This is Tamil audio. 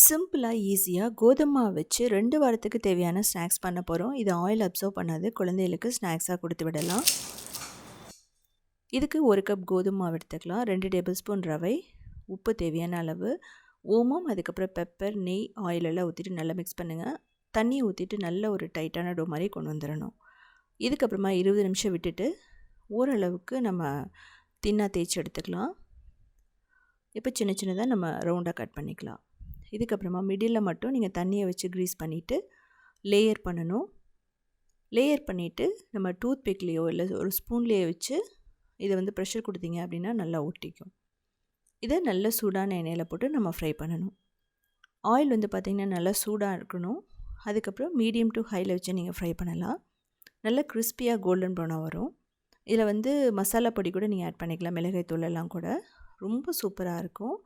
சிம்பிளாக ஈஸியாக கோதுமை வச்சு ரெண்டு வாரத்துக்கு தேவையான ஸ்நாக்ஸ் பண்ண போகிறோம் இது ஆயில் அப்சர்வ் பண்ணாது. குழந்தைகளுக்கு ஸ்நாக்ஸாக கொடுத்து விடலாம். இதுக்கு ஒரு கப் கோதுமை எடுத்துக்கலாம். ரெண்டு டேபிள் ஸ்பூன் ரவை. உப்பு தேவையான அளவு. ஓமம் அதுக்கப்புறம் பெப்பர் நெய் ஆயிலெல்லாம் ஊற்றிட்டு நல்லா மிக்ஸ் பண்ணுங்கள் தண்ணி ஊற்றிட்டு நல்ல ஒரு டைட்டான டோ மாதிரி கொண்டு வந்துடணும். இதுக்கப்புறமா இருபது நிமிஷம் விட்டுட்டு ஓரளவுக்கு நம்ம தின்னாக தேய்ச்சி எடுத்துக்கலாம். இப்போ சின்ன சின்னதாக நம்ம ரவுண்டாக கட் பண்ணிக்கலாம். இதுக்கப்புறமா மிடில் மட்டும் நீங்கள் தண்ணியை வச்சு க்ரீஸ் பண்ணிவிட்டு லேயர் பண்ணணும். லேயர் பண்ணிவிட்டு நம்ம டூத் பிக்லேயோ இல்லை ஒரு ஸ்பூன்லேயோ வச்சு இதை வந்து ப்ரெஷர் கொடுத்தீங்க அப்படின்னா நல்லா ஒட்டிக்கும். இதை நல்ல சூடான எண்ணெயில் போட்டு நம்ம ஃப்ரை பண்ணணும். ஆயில் வந்து பார்த்திங்கன்னா நல்லா சூடாக இருக்கணும். அதுக்கப்புறம் மீடியம் டு ஹையில் வச்சு நீங்கள் ஃப்ரை பண்ணலாம். நல்லா கிறிஸ்பியாக கோல்டன் ப்ரௌனாக வரும். இதில் வந்து மசாலா பொடி கூட நீங்கள் ஆட் பண்ணிக்கலாம். மிளகாய் தூளெல்லாம் கூட. ரொம்ப சூப்பராக இருக்கும்.